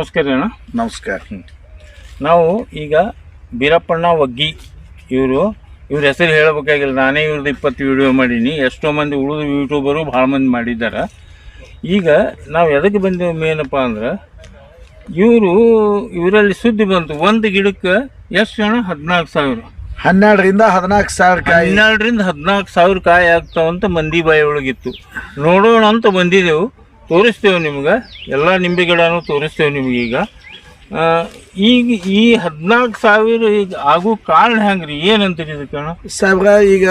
ನಮಸ್ಕಾರ ಅಣ್ಣ. ನಮಸ್ಕಾರ. ನಾವು ಈಗ ಬೀರಪ್ಪಣ್ಣ ಒಗ್ಗಿ ಇವರು ಇವ್ರ ಹೆಸರು ಹೇಳಬೇಕಾಗಿಲ್ಲ. ನಾನೇ ಇವ್ರದ್ದು ಇಪ್ಪತ್ತು ವಿಡಿಯೋ ಮಾಡೀನಿ. ಎಷ್ಟೋ ಮಂದಿ ಉಳಿದ ಯೂಟ್ಯೂಬರು ಭಾಳ ಮಂದಿ ಮಾಡಿದ್ದಾರೆ ಈಗ ನಾವು ಎದಕ್ಕೆ ಬಂದೇವು ಮೇನಪ್ಪ ಅಂದ್ರೆ ಇವರು ಇವರಲ್ಲಿ ಸುದ್ದಿ ಬಂತು. ಒಂದು ಗಿಡಕ್ಕೆ ಎಷ್ಟು ಅಣ್ಣ ಹದಿನಾಲ್ಕು ಸಾವಿರ. ಹನ್ನೆರಡರಿಂದ ಹದಿನಾಲ್ಕು ಸಾವಿರ ಕಾಯಿ. ಹನ್ನೆರಡರಿಂದ ಹದಿನಾಲ್ಕು ಸಾವಿರ ಕಾಯಿ ಆಗ್ತಾವಂತ ಮಂದಿ ಬಾಯಿ ಒಳಗಿತ್ತು. ನೋಡೋಣ ಅಂತ ಬಂದಿದ್ದೆವು ತೋರಿಸ್ತೇವೆ ನಿಮ್ಗೆ. ಎಲ್ಲ ನಿಂಬೆ ಗಿಡನೂ ತೋರಿಸ್ತೇವೆ ನಿಮ್ಗೆ ಈಗ. ಈಗ ಈ ಹದಿನಾಲ್ಕು ಸಾವಿರ ಈಗ ಆಗೋ ಕಾರಣ ಹೆಂಗ್ರಿ? ಏನಂತೀರಿ ಇದಕ್ಕೆ ಸಾಹೇಬ್ರ ಈಗ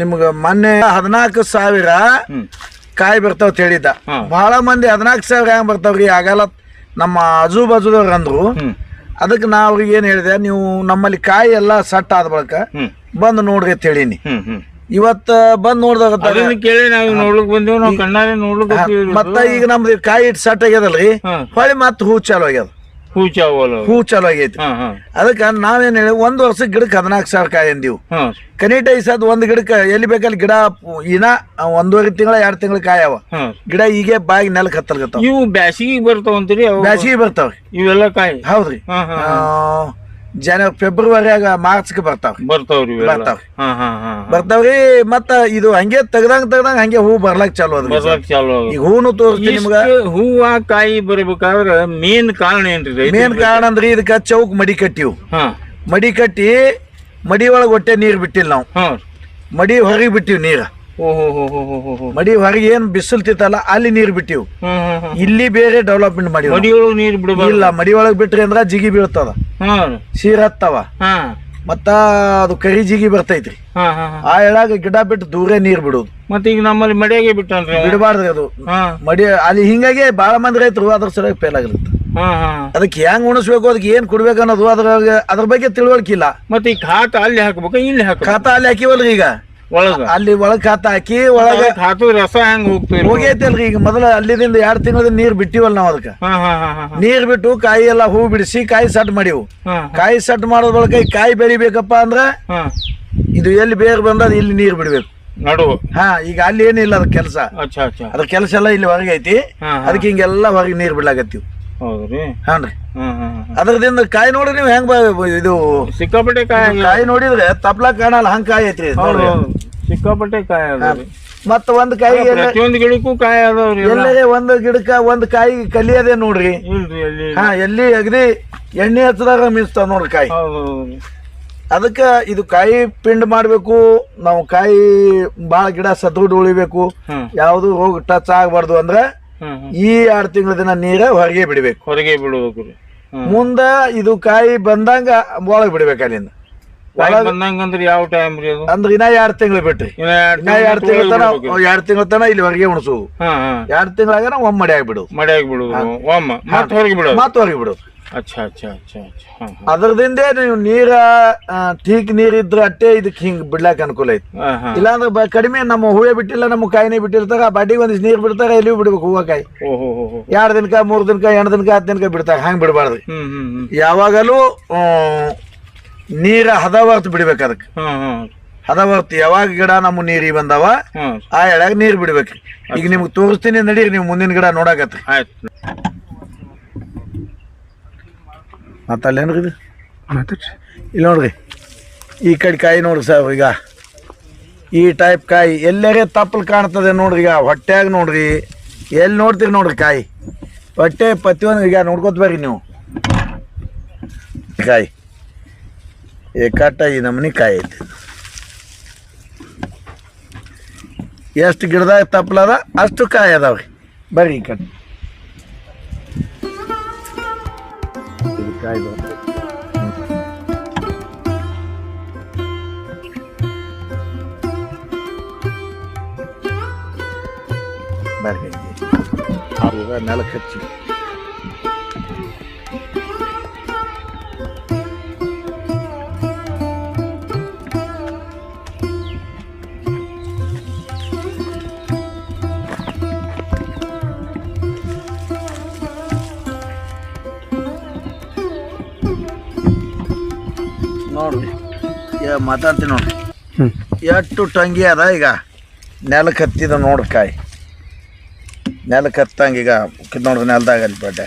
ನಿಮ್ಗೆ ಮೊನ್ನೆ ಹದಿನಾಲ್ಕು ಸಾವಿರ ಕಾಯಿ ಬರ್ತಾವ ಹೇಳಿದ್ದ. ಬಹಳ ಮಂದಿ ಹದಿನಾಲ್ಕು ಸಾವಿರ ಹೆಂಗ್ ಬರ್ತಾವ್ರಿ? ಆಗಲ್ಲ ನಮ್ಮ ಆಜು ಬಾಜುದವ್ರು ಅಂದ್ರು ಅದಕ್ಕೆ ನಾ ಅವ್ರಿಗೆ ಏನು ಹೇಳಿದೆ ನೀವು ನಮ್ಮಲ್ಲಿ ಕಾಯಿ ಎಲ್ಲ ಸಟ್ ಆದ ಬಳಿಕ ಬಂದು ನೋಡ್ರಿ ಅಂತ ಹೇಳೀನಿ. ಇವತ್ತು ಬಂದ್ ನೋಡ್ದಾಗ ಅದನ್ನ ಕೇಳಿ ನಾವು ನೋಡ್ಲಿಕ್ ಬಂದೇವು ನಾವು ಕಣ್ಣಾರೆ ನೋಡ್ಲಿಕ್ ಮತ್ತ ಈಗ ನಮ್ದು ಕಾಯಿ ಇಟ್ಟು ಸಟ್ ಆಗ್ಯದಲ್ರಿ? ಹೊಳಿ ಮತ್ತೆ ಹೂ ಚಾಲು ಆಗ್ಯದ. ಹೂ ಚಾಲು ಹೂ ಚಾಲು ಆಗೈತಿ ಅದಕ್ಕ ನಾವೇನ್ ಹೇಳಿ ಒಂದ್ ವರ್ಷ ಗಿಡಕ್ಕೆ ಹದಿನಾಲ್ಕು ಸಾವಿರ ಕಾಯಿ ಅಂದಿವ್. ಕನಿಟ ಈ ಸದ್ ಒಂದು ಗಿಡಕ್ಕೆ ಎಲ್ಲಿ ಬೇಕಲ್ಲಿ ಗಿಡ ಇನ್ನ ಒಂದೂವರೆ ತಿಂಗಳ ಎರಡ್ ತಿಂಗಳ ಕಾಯವ ಗಿಡ ಈಗ ಬಾಯಿ ನೆಲಕ್ಕೆ ಹತ್ತಲ್ಗತ್ತಾವ. ಇವು ಬ್ಯಾಸಿಗೆ ಬರ್ತಾವಂತೀರಿ ಬ್ಯಾಸಿಗೆ ಬರ್ತಾವ್ರಿ. ಇವೆಲ್ಲ ಕಾಯಿ. ಹೌದ್ರಿ. ಜನ ಫೆಬ್ರವರಿಯಾಗ ಮಾರ್ಚ್ಗೆ ಬರ್ತಾವ ಬರ್ತಾವ್ರಿ ಇವೆಲ್ಲ. ಬರ್ತಾವ್ರಿ. ಹಾ ಹಾ ಹಾ ಬರ್ತಾವ್ರಿ ಮತ್ತ ಇದು ಹಂಗೆ ತೆಗ್ದಂಗ ತೆಗ್ದಂಗ ಹಂಗೆ ಹೂ ಬರ್ಲಕ್ ಚಾಲು ಅದ್ರಿ ಬರ್ಲಾಕ್ ಚಾಲು ಆಗುತ್ತೆ. ಈಗ ಹೂನು ತೋರಿಸ್ತೀನಿ ನಿಮ್ಗ. ಇಷ್ಟು ಹೂವ ಕಾಯಿ ಬರಬೇಕಾದ್ರೆ ಮೇನ್ ಕಾರಣ ಏನ್ರಿ? ಮೇನ್ ಕಾರಣ ಅಂದ್ರಿ ಇದಕ್ಕ ಚೌಕ್ ಮಡಿ ಕಟ್ಟಿವು. ಹಾ. ಮಡಿ ಕಟ್ಟಿ ಮಡಿ ಒಳಗೆ ಹೊಟ್ಟೆ ನೀರ್ ಬಿಟ್ಟಿಲ್ಲ ನಾವು. ಹಾ. ಮಡಿ ಹೊರಗೆ ಬಿಟ್ಟಿವಿ ನೀರ. ಮಡಿ ಹೊರಗೆ ಏನ್ ಬಿಸಿಲ್ತಿತ್ತಲ್ಲ ಅಲ್ಲಿ ನೀರ್ ಬಿಟ್ಟಿವ್. ಇಲ್ಲಿ ಬೇರೆ ಡೆವಲಪ್ಮೆಂಟ್ ಮಾಡಿ. ಮಡಿಯೊಳಗೆ ನೀರು ಬಿಡಬಾರ್ದು. ಇಲ್ಲ ಮಡಿ ಒಳಗ್ ಬಿಟ್ರಿ ಅಂದ್ರ ಜಿಗಿ ಬೀಳ್ತದ. ಸೀರತ್ತವ ಸೀರ್ ಹತ್ತವ. ಹಾ. ಮತ್ತ ಅದು ಕರಿ ಜಿಗಿ ಬರ್ತೈತ್ರಿ. ಆ ಎಳಾಗ ಗಿಡ ಬಿಟ್ಟು ದೂರ ನೀರ್ ಬಿಡುದು. ಮತ್ತೆ ಈಗ ನಮ್ಮಲ್ಲಿ ಮಡಿಯಾಗೆ ಬಿಟ್ಟನ್ರಿ ಅವ. ಬಿಡಬಾರ್ದ್ರಿ ಅದು ಮಡಿ ಅಲ್ಲಿ ಹಿಂಗಾಗಿ ಬಾಳ ಮಂದಿ ರೈತರು ಅದ್ರ ಸಲುವಾಗಿ ಫೇಲ್ ಆಗಿರುತ್ತೆ ಅದಕ್ಕೆ ಹೆಂಗ್ ಉಣಿಸ್ಬೇಕು ಅದಕ್ಕೆ ಏನ್ ಕೊಡ್ಬೇಕು ಅನ್ನೋದು ಅದ್ರಾಗ ಅದ್ರ ಬಗ್ಗೆ ತಿಳುವಳಿಕೆ ಇಲ್ಲ. ಮತ್ತೆ ಈ ಖಾತ ಅಲ್ಲಿ ಹಾಕ್ಬೇಕು ಇಲ್ಲಿ ಹಾಕ ಖಾತ ಅಲ್ಲಿ ಹಾಕಿವಲ್ರಿ ಈಗ. ಒಳಗ. ಅಲ್ಲಿ ಒಳಗ್ ಖಾತ ಹಾಕಿ ಒಳಗ ರಸ ಹೆಂಗ್ ಹೋಗ್ತೀವಿ ಹೋಗೈತಲ್ರಿ ಈಗ ಮೊದಲ ಅಲ್ಲಿದಿಂದ ಎರಡ್ ತಿಂಗಳ ನೀರ್ ಬಿಟ್ಟಿವಲ್ ನಾವ್ ಅದಕ್ಕ. ನೀರ್ ಬಿಟ್ಟು ಕಾಯಿ ಎಲ್ಲ ಹೂ ಬಿಡಿಸಿ ಕಾಯಿ ಸಟ್ ಮಾಡಿವು. ಕಾಯಿ ಸಟ್ ಮಾಡೋದ್ ಬಳಿಕ ಈ ಕಾಯಿ ಬೆಳಿಬೇಕಪ್ಪ ಅಂದ್ರ ಇದು ಎಲ್ಲಿ ಬೇರೆ ಅದ್ ಇಲ್ಲಿ ನೀರ್ ಬಿಡ್ಬೇಕು. ನಡುವ ಹಾ ಈಗ ಅಲ್ಲಿ ಏನಿಲ್ಲ ಅದ್ ಕೆಲಸ. ಅದ್ರ ಕೆಲಸ ಎಲ್ಲ ಇಲ್ಲಿ ಹೊರಗೆ ಐತಿ ಅದಕ್ಕೆ ಹಿಂಗೆಲ್ಲ ಹೊರಗೆ ನೀರ್ ಬಿಡ್ಲಾಕತ್ತೀವಿ. ಹೌದ್ರಿ? ಅದ್ರದಿಂದ ಕಾಯಿ ನೋಡ್ರಿ ನೀವು ಹೆಂಗ್ ಬ- ಇದು ಸಿಕ್ಕಾಪಟ್ಟೆ ಕಾಯಿ. ಕಾಯಿ ನೋಡಿದ್ರೆ ತಪ್ಲಾ ಕಾಣಲ್ಲ ಹಂಗ್ ಕಾಯಿ ಐತ್ರಿ ಇದು ಹೌದು ನೋಡ್ರಿ. ಹೌದು. ಸಿಕ್ಕಾಪಟ್ಟೆ ಕಾಯಿ ಅದಾವ್ರಿ. ಮತ್ತ ಒಂದ್ ಕಾಯಿ ಒಂದ್ ಗಿಡಕ್ಕೂ ಕಾಯಿ ಅದಾವ್ರಿ ಎಲ್ಲ. ಎಲ್ಲೇ ಒಂದ್ ಗಿಡಕ್ಕ ಒಂದ್ ಕಾಯಿ ಕಲಿಯದೆ ನೋಡ್ರಿ. ಇಲ್ರಿ ಅಲ್ಲಿ ಹಾ ಎಲ್ಲಿ ಅಗದಿ ಎಣ್ಣೆ ಹಚ್ಚದಾಗ ಮೀಸ್ತಾವ್ ನೋಡ್ರಿ ಕಾಯಿ. ಹೌದು ಅದಕ್ಕ ಇದು ಕಾಯಿ ಪಿಂಡ್ ಮಾಡ್ಬೇಕು ನಾವು ಕಾಯಿ ಬಾಳ ಗಿಡ ಸದೃಢ ಉಳಿಬೇಕು. ಹ್ಮ್. ಯಾವುದು ರೋಗ ಟಚ್ ಆಗ್ಬಾರ್ದು ಅಂದ್ರೆ. ಈ ಎರಡು ತಿಂಗಳ ದಿನ ನೀರ ಹೊರಗೆ ಬಿಡಬೇಕು. ಹೊರಗೆ ಬಿಡಬೇಕು ಮುಂದ ಇದು ಕಾಯಿ ಬಂದಂಗ ಒಳಗ್ ಬಿಡ್ಬೇಕು ಅಲ್ಲಿಂದ. ಬಂದಂಗಂದ್ರ ಯಾವ ಟೈಮ್ ರೀ ಅದು? ಅಂದ್ರೆ ಇನ್ನ ಎರಡ್ ತಿಂಗಳು ಬಿಟ್ರಿ. ಇನ್ನ ಎರಡ್ ತಿಂಗಳ ತನ ಎರಡ್ ತಿಂಗಳ ತನ ಇಲ್ಲಿ ಹೊರಗೆ ಉಣಸು. ಎರಡ್ ತಿಂಗಳಾಗ ನಾವು ಒಮ್ಮಡಿ ಮಡಿ ಮಡ್ಯಾಗ ಬಿಡುದು ಒಮ್ಮ. ಮತ್ ಹೊರಗೆ ಬಿಡು ಮತ್ತೆ ಹೊರಗೆ ಬಿಡೋದು. ಅಚ್ಚಾ ಅಚ್ಚಾ ಅಚ್ಚಾ ಅಚ್ಚಾ. ಹಾ ಹಾ. ಅದ್ರದಿಂದೇ ನೀವು ನೀರ ಠೀಕ್ ನೀರ್ ಇದ್ರೆ ಅಟ್ಟೆ ಇದಕ್ಕೆ ಹಿಂಗ್ ಬಿಡ್ಲಾಕ ಅನುಕೂಲ ಐತಿ. ಹಾ ಹಾ. ಇಲ್ಲಾಂದ್ರೆ ಬ- ಕಡಿಮೆ ನಮ್ಮ ಹೂವೆ ಬಿಟ್ಟಿಲ್ಲ ನಮ್ಮ ಕಾಯಿನೇ ಬಿಟ್ಟಿರ್ತಾರ ಆ ಬಾಡಿಗೆ ಒಂದಿಷ್ಟು ನೀರ್ ಬಿಡ್ತಾರ ಎಲ್ಲಿಯೂ ಬಿಡ್ಬೇಕು ಹೂವ ಕಾಯಿ. ಓಹೋ ಹೋ ಹೋ ಎರಡು ದಿನಕ ಮೂರ್ ದಿನಕ ಎಂಟು ದಿನಕ ಹತ್ತು ದಿನಕ ಬಿಡ್ತಾರ ಹಂಗೆ ಹ್ಮ್ ಹ್ಮ್ ಯಾವಾಗಲೂ ಆ, ನೀರ ಹದವರ್ತ್ ಬಿಡ್ಬೇಕು ಅದಕ್ಕೆ. ಹಾ ಹಾ. ಹದವರ್ತ್ ಯಾವಾಗ ಗಿಡ ನಮ್ಮ ನೀರಿ ಬಂದಾವ ಹಾ ಆ ಎಳಾಗ ನೀರ್ ಬಿಡ್ಬೇಕ್ರಿ ಈಗ ನಿಮ್ಗೆ ತೋರಿಸ್ತೀನಿ ನಡೀರಿ ನೀವು ಮುಂದಿನ ಗಿಡ ನೋಡಾಕತ್ರಿ. ಆಯ್ತು. ಮತ್ತೆ ಅಲ್ಲೇನ್ರಿ ಇದು? ಇಲ್ಲಿ ನೋಡ್ರಿ. ಈ ಕಡೆ ಕಾಯಿ ನೋಡ್ರಿ ಸರ್ ಈಗ. ಈ ಟೈಪ್ ಕಾಯಿ ಎಲ್ಲರೇ ತಪ್ಪಲ್ ಕಾಣ್ತದೆ ನೋಡ್ರಿ ಈಗ. ಹೊಟ್ಟೆಯಾಗ ನೋಡ್ರಿ. ಎಲ್ಲಿ ನೋಡ್ತೀರಿ ನೋಡ್ರಿ ಕಾಯಿ? ಹೊಟ್ಟೆ ಪ್ರತಿಯೊಂದು ಈಗ ನೋಡ್ಕೋತ ಬರ್ರಿ ನೀವು. ಕಾಯಿ. ಏಕಾಟ ಈ ನಮೂನಿ ಕಾಯಿ ಐತಿ. ಎಷ್ಟು ಗಿಡದಾಗ ತಪ್ಪಲದ ಅಷ್ಟು ಕಾಯಿ ಅದಾವ್ರಿ. ಬರ್ರಿ ಈ ಕಡೆ. ಇದು ಕಾಯಿ ಬರ್ತದೆ. ಬರ್ರಿ ನೋಡ್ರಿ. ಮಾತಾಡ್ತೀನಿ ನೋಡ್ರಿ. ಎಷ್ಟು ಟಂಗಿ ಅದ ಈಗ. ನೆಲಕ್ಕೆ ಹತ್ತಿದ ನೋಡ್ರಿ ಕಾಯಿ. ನೆಲಕ್ಕೆ ಹತ್ತಂಗೆ ಈಗ ನೋಡ್ರಿ ನೆಲದಾಗ ಅಲ್ಲಿ ಬಡ್ಡೆ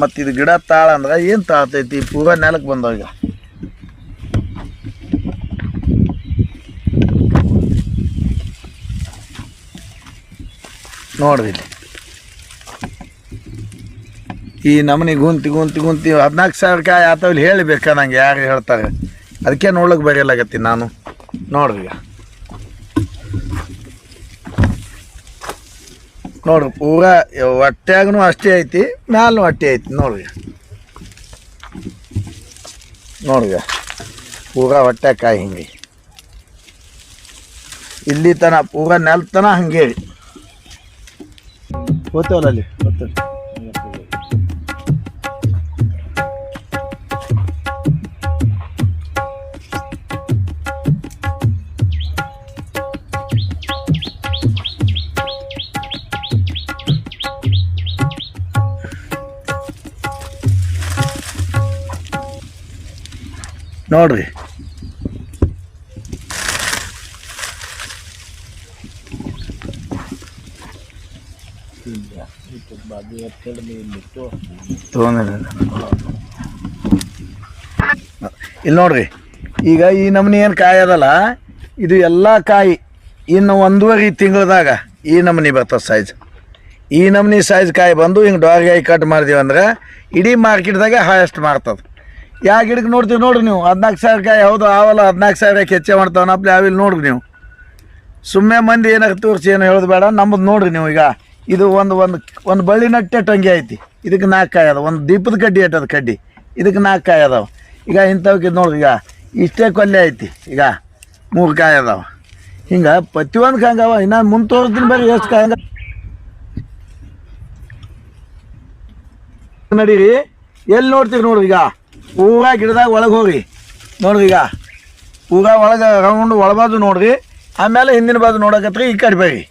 ಮತ್ತು ಇದು ಗಿಡ ತಾಳ ಅಂದ್ರೆ ಏನು ತಾಳ್ತೈತಿ? ಪೂರ ನೆಲಕ್ಕೆ ಬಂದವ ಈಗ. ನೋಡ್ರಿ ಇಲ್ಲಿ. ಈ ನಮನಿ ಗುಂತಿ ಗುಂತಿ ಗುಂತಿ ಹದಿನಾಲ್ಕು ಸಾವಿರ ಕಾಯಿ ಆತವ ಇಲ್ಲಿ ಹೇಳಬೇಕ ನಂಗೆ? ಯಾರು ಹೇಳ್ತಾರೆ? ಅದಕ್ಕೆ ನೋಡ್ಲಿಕ್ಕೆ ಬರೆಯಲಾಗತ್ತೀನಿ ನಾನು. ನೋಡ್ರಿ ಈಗ. ನೋಡ್ರಿ ಪೂರ ಹೊಟ್ಯಾಗೂ ಅಷ್ಟೇ ಐತಿ ಮ್ಯಾಲೂ ಅಷ್ಟೇ ಐತಿ. ನೋಡ್ರಿ ನೋಡ್ರಿ ಪೂರ ಹೊಟ್ಟೆ ಕಾಯಿ ಹಿಂಗೆ. ಇಲ್ಲಿ ತನ ಪೂರ ನೆಲ್ತನ ಹಂಗೆ ರೀ ಹೋಗ್ತೇವಲ್ಲ ಅಲ್ಲಿ ನೋಡ್ರಿ. ಇಲ್ಲಿ ನೋಡ್ರಿ. ಈಗ ಈ ನಮ್ನಿ ಏನು ಕಾಯಿ ಅದಲ್ಲ? ಇದು ಎಲ್ಲ ಕಾಯಿ ಇನ್ನು ಒಂದೂವರೆ ತಿಂಗಳದಾಗ ಈ ನಮ್ನಿ ಬರ್ತದೆ ಸೈಜ್ ಈ ನಮ್ನಿ ಸೈಜ್ ಕಾಯಿ ಬಂದು ಹಿಂಗೆ ಡೋರ್ಗಾಯಿ ಕಟ್ ಮಾಡಿದೀವಿ ಅಂದ್ರೆ ಇಡೀ ಮಾರ್ಕೆಟ್ದಾಗೆ ಹೈಯೆಸ್ಟ್ ಮಾರ್ತದೆ. ಯಾವ ಗಿಡಕ್ಕೆ ನೋಡ್ತೀವಿ ನೋಡ್ರಿ ನೀವು. ಹದಿನಾಲ್ಕು ಸಾವಿರ ಕಾಯಿ, ಹೌದು ಆವಲ್ಲ ಹದಿನಾಲ್ಕು ಸಾವಿರ ಹೆಚ್ಚೆ ಮಾಡ್ತಾವನಪ್ಲೆ ಅವಿಲ್ಲಿ ನೋಡ್ರಿ ನೀವು. ಸುಮ್ಮನೆ ಮಂದಿ ಏನಕ್ಕೆ ತೋರಿಸಿ ಏನು ಹೇಳೋದು ಬೇಡ ನಮ್ಮದು ನೋಡ್ರಿ ನೀವು ಈಗ. ಇದು ಒಂದು ಒಂದು ಒಂದು ಬಳ್ಳಿ ನಟ್ಟೆ ಟಂಗಿ ಐತಿ. ಇದಕ್ಕೆ ನಾಲ್ಕು ಕಾಯಿ ಅದಾವ. ಒಂದು ದೀಪದ ಕಡ್ಡಿ ಐತದ ಕಡ್ಡಿ. ಇದಕ್ಕೆ ನಾಲ್ಕು ಕಾಯಿ ಅದಾವೆ. ಈಗ ಇಂಥವಕ್ಕೆ ನೋಡ್ರಿ, ಈಗ ಇಷ್ಟೇ ಕೊಲ್ಲೆ ಐತಿ. ಈಗ ಮೂರು ಕಾಯಿ ಅದಾವೆ. ಹಿಂಗೆ ಪ್ರತಿಯೊಂದು ಹಂಗವ ಇನ್ನು ಮುಂದೆ ತೋರಿಸ್ತೀನಿ ಬೇರೆ ಎಷ್ಟು ಕಾಯಿ ನಡೀರಿ. ಎಲ್ಲಿ ನೋಡ್ತೀರಿ ನೋಡ್ರಿ ಈಗ? ಪೂರಾ ಗಿಡದಾಗ ಒಳಗೆ ಹೋಗ್ರಿ. ನೋಡ್ರಿ ಈಗ. ಪೂರಾ ಒಳಗೆ ರೌಂಡ್ ಒಳಬಾದು ನೋಡ್ರಿ. ಆಮೇಲೆ ಹಿಂದಿನ ಬಾದು ನೋಡಕತ್ರಿ, ಈ ಕಡೆ ಬರ್ರಿ.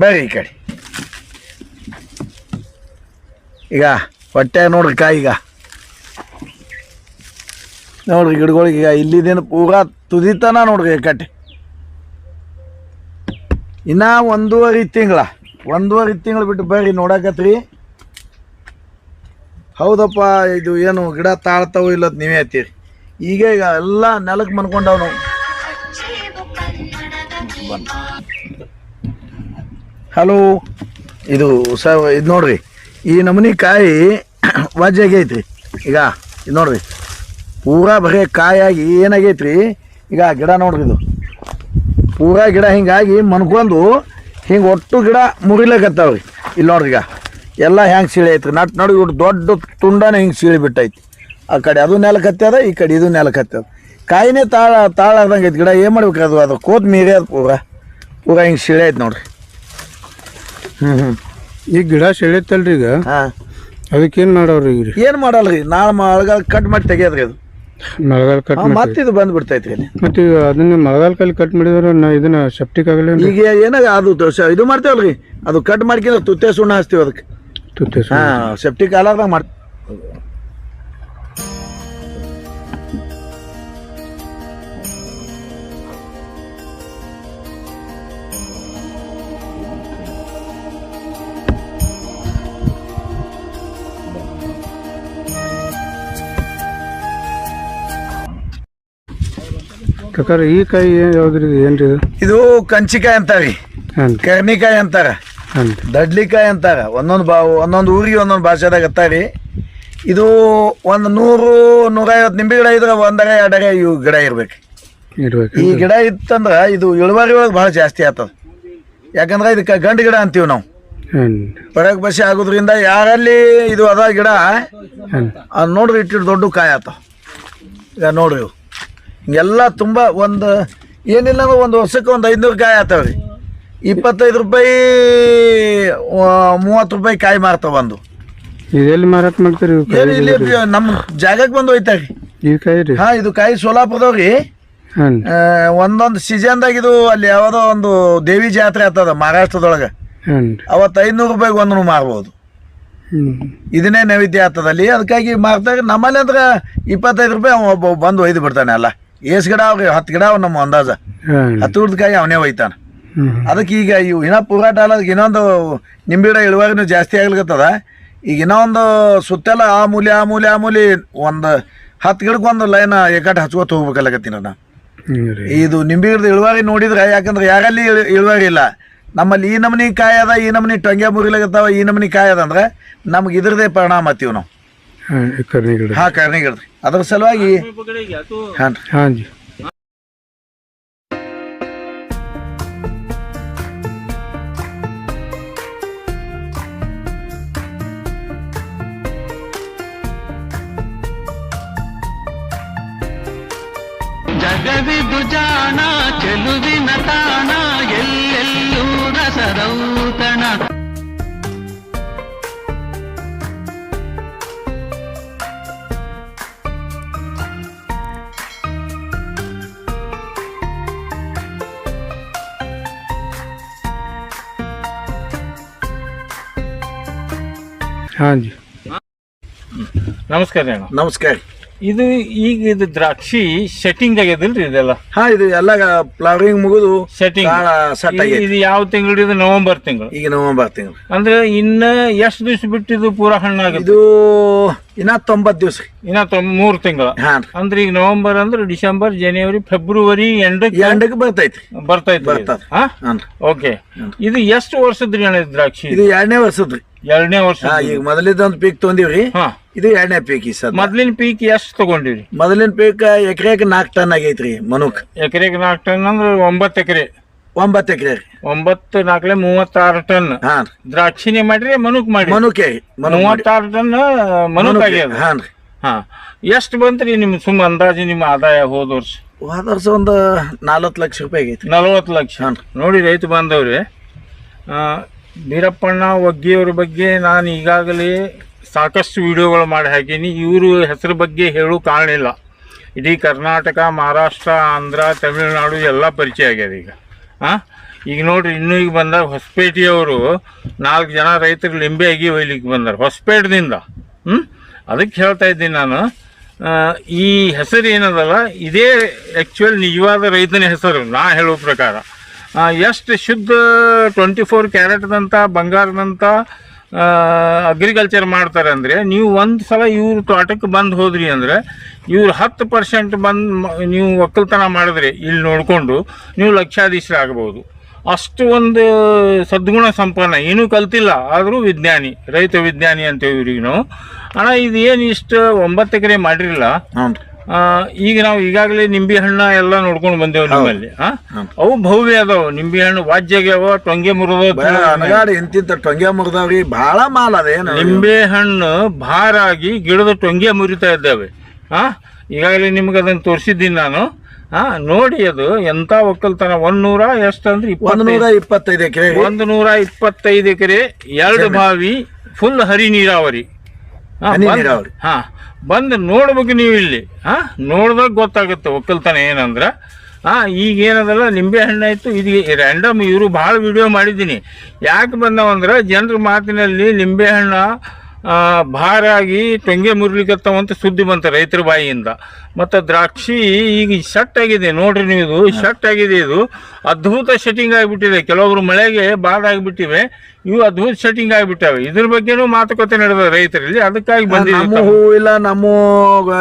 ಬರ್ರಿ ಈ ಕಡೆ. ಈಗ ಹೊಟ್ಟೆ ನೋಡ್ರಿ ಕಾಯಿ ಈಗ. ನೋಡ್ರಿ ಗಿಡಗಳಿಗೆ ಈಗ ಇಲ್ಲಿದೇನು ಪೂರಾ ತುದಿತನ ನೋಡ್ರಿ ಕಟ್ಟೆ ಇನ್ನೂ ಒಂದೂವರೆ ತಿಂಗಳ, ಒಂದೂವರೆ ತಿಂಗಳು ಬಿಟ್ಟು ಬರ್ರಿ ನೋಡಕತ್ರಿ. ಹೌದಪ್ಪ, ಇದು ಏನು ಗಿಡ ತಾಳ್ತಾವೋ ಇಲ್ಲ ನೀವೇ ಹತ್ತೀರಿ ಈಗ ಈಗ ಎಲ್ಲ ನೆಲಕ್ಕೆ ಮನ್ಕೊಂಡವ್ ನಾವು ಹಲೋ, ಇದು ಸ ಇದು ನೋಡ್ರಿ, ಈ ನಮೂನಿ ಕಾಯಿ ವಜ್ಜಾಗೈತ್ರಿ ಈಗ, ಇದು ನೋಡ್ರಿ, ಪೂರಾ ಬರೀ ಕಾಯಾಗಿ ಏನಾಗೈತ್ರಿ, ಈಗ ಗಿಡ ನೋಡ್ರಿ ಇದು. ಪೂರಾ ಗಿಡ ಹಿಂಗಾಗಿ ಮನ್ಕೊಂಡು ಹಿಂಗೆ ಒಟ್ಟು ಗಿಡ ಮುರಿಲಕತ್ತಾವ್ರಿ. ಇಲ್ಲಿ ನೋಡ್ರಿ ಈಗ. ಎಲ್ಲ ಹೆಂಗೆ ಸೀಳಿ ಐತ್ರಿ? ನಟ್ ನಡು ಇವ್ರು ದೊಡ್ಡ ತುಂಡನೇ ಹಿಂಗೆ ಸೀಳಿ ಬಿಟ್ಟೈತಿ. ಆ ಕಡೆ ಅದು ನೆಲಕತ್ತದ ಈ ಕಡೆ ಇದು ನೆಲಕ್ಕೆ ಕತ್ತದ ಕಾಯಿನೇ ತಾಳ ತಾಳ ಐತಿ ಗಿಡ ಏನು ಮಾಡ್ಬೇಕು ಅದು? ಅದು ಕೋತ್ ಮೀರಿ ಅದು ಪೂರಾ. ಪೂರಾ ಹಿಂಗೆ ಸೀಳಿ ಐತೆ ನೋಡ್ರಿ. ಹ್ಞೂ ಹ್ಞೂ ಈಗ ಗಿಡ ಸೆಳೆತಲ್ರಿ ಈಗ? ಹಾಂ. ಅದಕ್ಕೇನು ಮಾಡೋರು ಈಗ? ಏನು ಮಾಡಲ್ರಿ? ನಾಳೆ ಮಳೆಗಾಲ ಕಟ್ ಮಾಡಿ ತೆಗಿಯೋದ್ರಿ ಅದು. ಮಳೆಗಾಲ ಕಟ್ ಮತ್ತೆ ಇದು ಬಂದು ಬಿಡ್ತೈತ್ರಿ ಇಲ್ಲಿ. ಮತ್ತೆ ಈಗ ಅದನ್ನ ಮಳೆಗಾಲ ಕಲ್ಲಿ ಕಟ್ ಮಾಡಿದ್ರೆ ನಾ ಇದನ್ನ ಸೆಪ್ಟಿಕ್ ಆಗಲ್ಲ ಈಗ ಏನಾಗ ಅದು ಇದು ಮಾಡ್ತೇವಲ್ರಿ? ಅದು ಕಟ್ ಮಾಡ್ಕಿದ್ರೆ ತುತ್ತೆ ಸುಣ್ಣ ಹಚ್ತೀವಿ ಅದಕ್ಕೆ. ತುತ್ತೆ ಹಾ ಸೆಪ್ಟಿಕ್ ಕಾಲಾರ್ದಾಗ ಮಾಡ್ ಕಕಾರ ಈ ಕಾಯಿ ಯಾವ್ದ್ರಿ ಏನ್ರಿ ಇದು? ಇದು ಕಂಚಿಕಾಯಿ ಅಂತಾರಿ ಕರ್ನಿಕಾಯಿ ಅಂತಾರ. ದಡ್ಲಿಕಾಯಿ ಅಂತಾರ. ಒಂದೊಂದು ಬಾ ಒಂದೊಂದು ಊರಿಗೆ ಒಂದೊಂದು ಭಾಷೆದಾಗ ಅತ್ತಾರಿ ಇದು ಒಂದು ನೂರು ನೂರೈವತ್ತು ನಿಂಬೆ ಗಿಡ ಇದ್ರೆ ಒಂದರ ಎರಡರ ಇವು ಗಿಡ ಇರ್ಬೇಕು. ಇರ್ಬೇಕು. ಈ ಗಿಡ ಇತ್ತಂದ್ರೆ ಇದು ಇಳುವರಿ ಒಳಗೆ ಭಾಳ ಜಾಸ್ತಿ ಆತದ. ಯಾಕಂದ್ರೆ ಇದಕ್ಕೆ ಗಂಡು ಗಿಡ ಅಂತೀವಿ ನಾವು. ಪಡಕ್ ಬಸಿ ಆಗೋದ್ರಿಂದ ಯಾರಲ್ಲಿ ಇದು ಅದ ಗಿಡ ಅದು ನೋಡ್ರಿ ಇಟ್ಟಿಟ್ಟು ದೊಡ್ಡ ಕಾಯಿ ಆತ. ಈಗ ನೋಡ್ರಿ ಇವು. ಹಿಂಗೆಲ್ಲ ತುಂಬ ಒಂದು ಏನಿಲ್ಲ ಅಂದ್ರೆ ಒಂದು ವರ್ಷಕ್ಕೆ ಒಂದು ಐದುನೂರು ಕಾಯಿ ಆತಾವ್ರಿ. ಇಪ್ಪತ್ತೈದು ರೂಪಾಯಿ ಮೂವತ್ತು ರೂಪಾಯಿ ಕಾಯಿ ಮಾರ್ತಾವ ಬಂದು. ಇದೆಲ್ಲಿ ಮಾರಾಟ ಮಾಡ್ತೀರಿ? ಇವು ಏನು ಕಾಯಿ ಇಲ್ಲಿ ನಮ್ಮ ಜಾಗಕ್ಕೆ ಬಂದು ಹೋಯ್ತಾರಿ. ಕಾಯಿ ರೀ? ಹಾಂ ಇದು ಕಾಯಿ ಸೋಲಾಪುರದವ್ರಿ. ಹಾನ್ ರೀ ಒಂದೊಂದು ಸೀಸನ್ದಾಗ ಇದು ಅಲ್ಲಿ ಯಾವುದೋ ಒಂದು ದೇವಿ ಜಾತ್ರೆ ಆಗ್ತದ ಮಹಾರಾಷ್ಟ್ರದೊಳಗೆ. ರೀ ಅವತ್ತು ಐದುನೂರು ರೂಪಾಯಿಗೆ ಒಂದನ್ನು ಮಾರ್ಬೋದು. ಇದನ್ನೇ ನೈವೇದ್ಯ ಆಗ್ತದ ಅಲ್ಲಿ. ಅದಕ್ಕಾಗಿ ಮಾರ್ತಾಗ ನಮ್ಮಲ್ಲಿ ಅಂದ್ರೆ ಇಪ್ಪತ್ತೈದು ರೂಪಾಯಿ ಅವ ಒಬ್ಬ ಬಂದು ಒಯ್ದು ಬಿಡ್ತಾನೆ ಅಲ್ಲ. ಏಸ್ ಗಿಡ ಅವ್ರಿ ಹತ್ತು ಗಿಡ ಅವ ನಮ್ಮ ಅಂದಾಜ. ಹತ್ತು ಗಿಡದಕಾಯಿ ಅವನೇ ಒಯ್ತಾನೆ. ಅದಕ್ಕೆ ಈಗ ಇವು ಇನ್ನೂ ಪೂರಾಟ ಅಲ್ಲ ಇನ್ನೊಂದು ನಿಂಬಿಡ ಗಿಡ ಇಳುವರಿನೂ ಜಾಸ್ತಿ ಆಗ್ಲಿಕತ್ತದ. ಈಗ ಇನ್ನೊಂದು ಒಂದು ಸುತ್ತೆಲ್ಲ ಆ ಮೂಲೆ ಆ ಮೂಲೆ ಆ ಮೂಲೆ ಒಂದು ಹತ್ತು ಗಿಡಕ್ಕೆ ಒಂದು ಲೈನ್ ಏಕಾಟ್ ಹಚ್ಕೋತ ಹೋಗ್ಬೇಕಲ್ಲಕತ್ತೀನಿ ನಾನು ರೀ. ಇದು ನಿಂಬೆ ಗಿಡದ ಇಳುವರಿ ನೋಡಿದ್ರೆ ಯಾಕಂದ್ರೆ ಯಾರಲ್ಲಿ ಇಳು- ಇಳುವರಿ ಇಲ್ಲ. ನಮ್ಮಲ್ಲಿ ಈ ನಮೂನಿ ಕಾಯದ ಅದ ಈ ನಮನಿ ಟೊಂಗೆ ಮುರಿಲಾಗತ್ತಾವ ಈ ನಮನಿ ಕಾಯಿ ಅದ ಅಂದ್ರೆ ನಮ್ಗೆ ಇದ್ರದೇ ಪರಿಣಾಮ ಆತೀವಿ ನಾವು. ಹಾಂ ಕರ್ನಿ ಗಿಡ ಅದ್ರ ಸಲುವಾಗಿ ಹಾಂ ರೀ. ಹಾಂ ಜಿ ಜಾಣ ಚೆಲುವಿನ ತಾಣ ಎಲ್ಲೆಲ್ಲೂ ರಸದೌತಣ. ಹಾಂ ಜಿ. ನಮಸ್ಕಾರ ಅಣ್ಣ. ನಮಸ್ಕಾರ. ಇದು ಈಗ ಇದು ದ್ರಾಕ್ಷಿ ಸೆಟ್ಟಿಂಗ್ ಆಗ್ಯದಲ್ರಿ ಇದೆಲ್ಲ? ಹಾ ಇದು ಎಲ್ಲ ಫ್ಲವರಿಂಗ್ ಮುಗಿದು ಸೆಟ್ಟಿಂಗ್ ಸೆಟ್ ಇದು ಯಾವ ತಿಂಗಳು ಇದು? ನವೆಂಬರ್ ತಿಂಗಳು. ಈಗ ನವಂಬರ್ ತಿಂಗಳು. ಅಂದ್ರೆ ಇನ್ನ ಎಷ್ಟು ದಿವಸ ಬಿಟ್ಟಿದ್ದು ಪೂರಾ ಹಣ್ಣಾಗ ಇದು ಇನ್ನ ತೊಂಬತ್ತು ದಿವಸ. ಇನ್ನ ತೊಂಬ ಮೂರು ತಿಂಗಳು. ಹಾಂ ಅಂದ್ರೆ ಈಗ ನವೆಂಬರ್ ಅಂದ್ರೆ ಡಿಸೆಂಬರ್ ಜನವರಿ ಫೆಬ್ರವರಿ ಎಂಡಕ್ಕೆ ಎಂಡಕ್ಕೆ ಬರ್ತೈತಿ. ಬರ್ತೈತಿ ಬರ್ತದ. ಹಾ? ಓಕೆ. ಇದು ಎಷ್ಟು ವರ್ಷದ್ರಿ ಅಣ್ಣ ಇದು ದ್ರಾಕ್ಷಿ? ಇದು ಎರಡನೇ ವರ್ಷದ್ರಿ ಎರಡನೇ ವರ್ಷ ಈಗ ಮೊದಲಿದ್ದೊಂದು ಪೀಕ್ ತೊಂದಿವ್ರಿ ಹಾ. ಇದು ಎರಡನೇ ಪೀಕ್ ಈ ಸದ್ ಮೊದ್ಲಿನ ಪೀಕ್ ಎಷ್ಟು ತಗೊಂಡಿವ್ರಿ? ಮೊದಲಿನ ಪೀಕ್ ಎಕರೆಗೆ ನಾಲ್ಕು ಟನ್ ಆಗೈತ್ರಿ ಮನುಕ್. ಎಕರೆಗೆ ನಾಲ್ಕು ಟನ್ ಅಂದ್ರೆ ಒಂಬತ್ತು ಎಕರೆ. ಒಂಬತ್ತು ಎಕರೆ ಒಂಬತ್ತು ನಾಲ್ಕಲೆ ಮೂವತ್ತಾರು ಟನ್. ಹಾಂ ರೀ. ದ್ರಾಕ್ಷಿನೇ ಮಾಡ್ರಿ ಮನುಕ್ ಮಾಡಿ ಮನುಕೆ ಮೂವತ್ತಾರು ಟನ್ ಮನುಕ್. ಆಗ್ಯದ. ಹಾಂ ರೀ. ಹಾ. ಎಷ್ಟು ಬಂತ್ರಿ ನಿಮ್ ಸುಮ್ಮ ಅಂದಾಜು ನಿಮ್ಮ ಆದಾಯ ಹೋದ ವರ್ಷ? ಹೋದ ವರ್ಷ ಒಂದು ನಲ್ವತ್ತು ಲಕ್ಷ ರೂಪಾಯಿ ಆಗೈತಿ ನಲವತ್ತು ಲಕ್ಷ. ನೋಡಿ ರೈತ ಬಾಂಧವ್ರಿ ಬೀರಪ್ಪಣ್ಣ ಒಗ್ಗಿಯವ್ರ ಬಗ್ಗೆ ನಾನು ಈಗಾಗಲೇ ಸಾಕಷ್ಟು ವಿಡಿಯೋಗಳು ಮಾಡಿ ಹಾಕೀನಿ. ಇವರು ಹೆಸರು ಬಗ್ಗೆ ಹೇಳೋ ಕಾರಣ ಇಲ್ಲ. ಇಡೀ ಕರ್ನಾಟಕ ಮಹಾರಾಷ್ಟ್ರ ಆಂಧ್ರ ತಮಿಳುನಾಡು ಎಲ್ಲ ಪರಿಚಯ ಆಗ್ಯದ ಈಗ. ಹಾಂ ಈಗ ನೋಡ್ರಿ, ಇನ್ನೂ ಈಗ ಬಂದಾಗ ಹೊಸಪೇಟೆಯವರು ನಾಲ್ಕು ಜನ ರೈತರು ಲಿಂಬೆ ಅಗಿ ಒಯ್ಲಿಕ್ಕೆ ಬಂದರು, ಹೊಸಪೇಟದಿಂದ. ಹ್ಞೂ ಅದಕ್ಕೆ ಹೇಳ್ತಾ ಇದ್ದೀನಿ ನಾನು. ಈ ಹೆಸರು ಏನದಲ್ಲ, ಇದೇ ಆ್ಯಕ್ಚುಯಲ್ ನಿಜವಾದ ರೈತನ ಹೆಸರು, ನಾ ಹೇಳೋ ಪ್ರಕಾರ. ಎಷ್ಟು ಶುದ್ಧ ಟ್ವೆಂಟಿ ಫೋರ್ ಕ್ಯಾರೆಟ್ದಂಥ ಬಂಗಾರದಂಥ ಅಗ್ರಿಕಲ್ಚರ್ ಮಾಡ್ತಾರೆ ಅಂದರೆ ನೀವು ಒಂದು ಸಲ ಇವ್ರ ತೋಟಕ್ಕೆ ಬಂದು ಹೋದ್ರಿ ಅಂದರೆ ಇವ್ರು ಹತ್ತು ಪರ್ಸೆಂಟ್ ಬಂದು ನೀವು ಒಕ್ಕಲ್ತನ ಮಾಡಿದ್ರೆ ಇಲ್ಲಿ ನೋಡಿಕೊಂಡು ನೀವು ಲಕ್ಷಾಧೀಶರಾಗಬಹುದು ಅಷ್ಟು ಒಂದು ಸದ್ಗುಣ ಸಂಪನ್ನ. ಏನೂ ಕಲ್ತಿಲ್ಲ, ಆದರೂ ವಿಜ್ಞಾನಿ, ರೈತ ವಿಜ್ಞಾನಿ ಅಂತ ಇವ್ರಿಗೆ ನಾವು ಅಣ್ಣ ಇದು ಏನು ಇಷ್ಟು ಒಂಬತ್ತು ಎಕರೆ ಮಾಡಿರಲಿಲ್ಲ? ಈಗ ನಾವು ಈಗಾಗಲೇ ನಿಂಬೆ ಹಣ್ಣ ಎಲ್ಲ ನೋಡ್ಕೊಂಡು ಬಂದೇವು ನಿಮ್ಮಲ್ಲಿ? ಅವು ಭವ್ಯ ಅದಾವ. ನಿಂಬೆ ಹಣ್ಣು ವಾಜ್ಯಾಗ್ಯಾವ ಟೊಂಗೆ ಮುರಿದ ಇಂತಿಂತ ಟೊಂಗೆ ಮುರಿದವ್ರಿ ಬಹಳ ಮಾಲ್ ಅದೇನು ನಿಂಬೆ ಹಣ್ಣು ಭಾರಾಗಿ ಗಿಡದ ಟೊಂಗೆ ಮುರಿತಾ ಇದ್ದಾವೆ ಆ? ಈಗಾಗಲೇ ನಿಮ್ಗೆ ಅದನ್ನು ತೋರಿಸಿದ್ದೀನಿ ನಾನು ಹಾ ನೋಡಿ ಅದು ಎಂತ ಒಕ್ಕಲ್ತನ. ಒಂದ್ ನೂರ ಎಷ್ಟು ಅಂದ್ರೆ ಒಂದು ನೂರ ಇಪ್ಪತ್ತೈದು ಎಕರೆ. ಒಂದು ನೂರ ಇಪ್ಪತ್ತೈದು ಎಕರೆ ಎರಡು ಬಾವಿ ಫುಲ್ ಹರಿ ನೀರಾವರಿ. ಹಾ, ಹನಿ ಬಂದ್- ನೀರಾವರಿ. ಹಾ ಬಂದು ನೋಡ್ಬೇಕು ನೀವು ಇಲ್ಲಿ. ಹಾ ನೋಡಿದಾಗ ಗೊತ್ತಾಗುತ್ತೆ ಒಕ್ಕಲ್ತನ ಏನಂದ್ರ. ಹಾ ಈಗ ಏನದಲ್ಲ ನಿಂಬೆ ಹಣ್ಣಾಯ್ತು ಇದು ರ್ಯಾಂಡಮ್ ಇವರು ಭಾಳ ವಿಡಿಯೋ ಮಾಡಿದ್ದೀನಿ. ಯಾಕೆ ಬಂದವಂದ್ರೆ ಜನರ ಮಾತಿನಲ್ಲಿ ನಿಂಬೆ ಹಣ್ಣ ಆ, ಭಾರಾಗಿ ಟೊಂಗೆ ಅಂತ ಸುದ್ದಿ ಬಂತ ರೈತರ ಬಾಯಿಯಿಂದ. ಮತ್ತು ದ್ರಾಕ್ಷಿ ಈಗ ಶಟ್ ಆಗಿದೆ ನೋಡ್ರಿ ನೀವು ಇದು ಶಟ್ ಆಗಿದೆ ಇದು. ಅದ್ಭುತ ಸೆಟ್ಟಿಂಗ್ ಆಗಿಬಿಟ್ಟಿದೆ. ಕೆಲವೊಬ್ರು ಮಳೆಗೆ ಬಾದ ಆಗಿಬಿಟ್ಟಿವೆ. ಇವು ಅದ್ಭುತ ಸೆಟ್ಟಿಂಗ್ ಆಗಿಬಿಟ್ಟಾವೆ. ಇದ್ರ ಬಗ್ಗೆನೂ ಮಾತುಕತೆ ನಡೆದ ರೈತರಲ್ಲಿ. ಅದಕ್ಕಾಗಿ ಬಂದಿದೆ ಹೂ ಇಲ್ಲ ನಮ್ಮ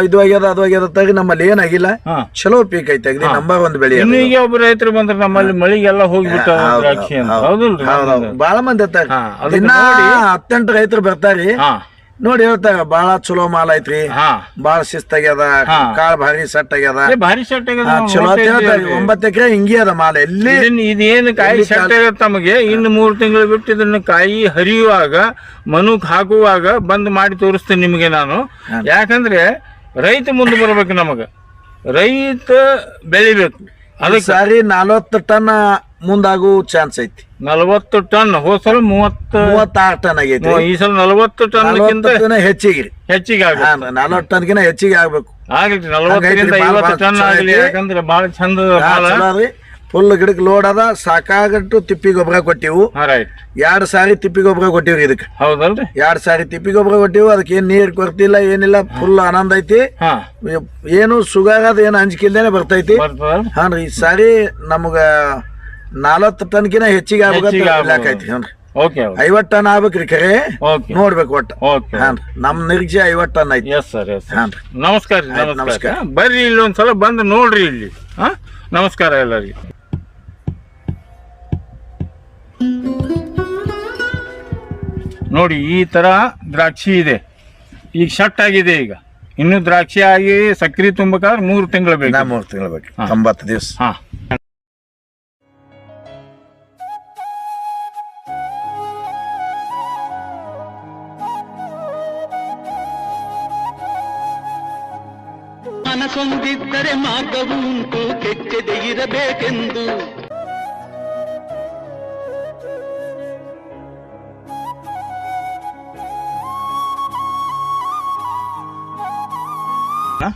ಇದು ಆಗ್ಯದ ಅದು ಆಗ್ಯದ ತಗಿ ನಮ್ಮಲ್ಲಿ ಏನಾಗಿಲ್ಲ. ಚಲೋ ಪೀಕ್ ಐತೆ ಅಗದಿ ನಂಬರ್ ಒಂದು ಬೆಳೆ ಇನ್ನು ಈಗ ಒಬ್ಬ ರೈತರು ಬಂದ್ರೆ ನಮ್ಮಲ್ಲಿ ಮಳಿಗೆಲ್ಲ ಹೋಗಿಬಿಟ್ಟಾವ ದ್ರಾಕ್ಷಿ ಅಂತ. ಹೌದು. ಬಾಳ ಮಂದಿ ದಿನ. ಹತ್ತೆಂಟು ರೈತರು ಬರ್ತಾರಿ. ನೋಡಿ ಹೇಳ್ತ ಬಾಳ ಚಲೋ ಮಾಲ್ ಐತ್ರಿ. ಹಾ. ಬಾಳ ಶಿಸ್ತಾಗ್ಯದ. ಕಾಳ್ ಭಾರಿ ಸೆಟ್ ಆಗ್ಯದ ಏ, ಭಾರಿ ಶರ್ಟ್ ಚಲೋ ಅಂತ ಒಂಬತ್ತು ಎಕರೆ ಹಿಂಗೆ ಅದ ಮಾಲ್. ಎಲ್ಲಿ ಇದೇನು ಕಾಯಿ ಶರ್ಟ್ ಆಗ್ಯದ ತಮಗೆ? ಇನ್ನು ಮೂರು ತಿಂಗಳು ಬಿಟ್ಟು ಇದನ್ನ ಕಾಯಿ ಹರಿಯುವಾಗ ಮನುಕ್ ಹಾಕುವಾಗ ಬಂದ್ ಮಾಡಿ ತೋರಿಸ್ತೀನಿ ನಿಮಗೆ ನಾನು. ಯಾಕಂದ್ರೆ ರೈತ ಮುಂದೆ ಬರ್ಬೇಕು ನಮಗ. ರೈತ ಬೆಳಿಬೇಕು. ಈ ಅದಕ್ಕೆ ಸಾರಿ ನಲವತ್ತು ಟನ್ ಮುಂದಾಗು ಚಾನ್ಸ್ ಐತಿ. ನಲವತ್ತು ಟನ್ ಹೋದ ಸಲ ಮೂವತ್ತು ಮೂವತ್ತಾರು ಟನ್ ಆಗೈತಿ ಈ ಸಲ ನಲವತ್ತು ಟನ್ ಹೆಚ್ಚಿಗೆ. ಹೆಚ್ಚಿಗೆ ನಲವತ್ತು ಟನ್ಗಿನ ಹೆಚ್ಚಿಗೆ ಆಗ್ಬೇಕು. ಆಗ್ಲಿ ನಲವತ್ತರಿಂದ ಐವತ್ತು ಟನ್ ಯಾಕಂದ್ರೆ ಭಾಳ ಚಂದ ಫುಲ್ ಗಿಡಕ್ಕೆ ಲೋಡ್ ಅದ ಸಾಕಾಗಟ್ಟು ತಿಪ್ಪಿ ಗೊಬ್ಬರ ಕೊಟ್ಟಿವು. ಎರಡು ಸಾರಿ ತಿಪ್ಪಿ ಗೊಬ್ಬರ ಕೊಟ್ಟಿವ್ರಿ ಇದಕ್ಕೆ. ಹೌದಲ್ರಿ? ಎರಡು ಸಾರಿ ತಿಪ್ಪಿ ಗೊಬ್ಬರ ಕೊಟ್ಟಿವು ಅದಕ್ಕೆ ಏನ್ ನೀರ್ ಕೊರತಿಲ್ಲ ಏನಿಲ್ಲ ಫುಲ್ ಆನಂದ ಐತಿ. ಏನು ಸುಗಾಗದ ಅದ ಏನು ಅಂಜಿಕಿಲ್ದೇನೆ ಬರ್ತೈತಿ. ಹಾನ್ರಿ ಈ ಸಾರಿ ನಮಗ ನಲವತ್ತು ಟನ್ಕಿನ ಹೆಚ್ಚಿಗೆ ಹೆಚ್ಚಿಗೆ ಆಗ್ಬೇಕಂತ ಆಗ್ಬೋದು. ಹ್ಞೂ ಓಕೆ ಐವತ್ತು ಟನ್ ಆಗ್ಬೇಕ್ರಿ ಕರೆ. ಓಕೆ. ನೋಡ್ಬೇಕು ಒಟ್ಟು. ಓಕೆ ನಮ್ ನಿರೀಕ್ಷೆ ಐವತ್ ಟನ್ ಐತಿ. ಎಸ್ ಸರ್ ಎಸ್ ನಮಸ್ಕಾರ ರೀ ಆಯ್ತು, ನಮಸ್ಕಾರ. ನಮಸ್ಕಾರ. ಬರ್ರಿ ಇಲ್ಲಿ ಒಂದ್ಸಲ ಬಂದು ನೋಡ್ರಿ ಇಲ್ಲಿ. ಹಾ ನಮಸ್ಕಾರ ಎಲ್ಲರಿಗೆ. ನೋಡಿ ಈ ತರ ದ್ರಾಕ್ಷಿ ಇದೆ. ಈಗ ಶಟ್ ಆಗಿದೆ ಈಗ. ಇನ್ನು ದ್ರಾಕ್ಷಿ ಆಗಿ ಸಕ್ರಿ ತುಂಬಬೇಕಾದ್ರೆ ಮೂರು ತಿಂಗಳು ನಾ ಬೇಕು ಮೂರು ತಿಂಗಳು ಬೇಕು. ಹಾ. ತೊಂಬತ್ತು ದಿವಸ. ಹಾ.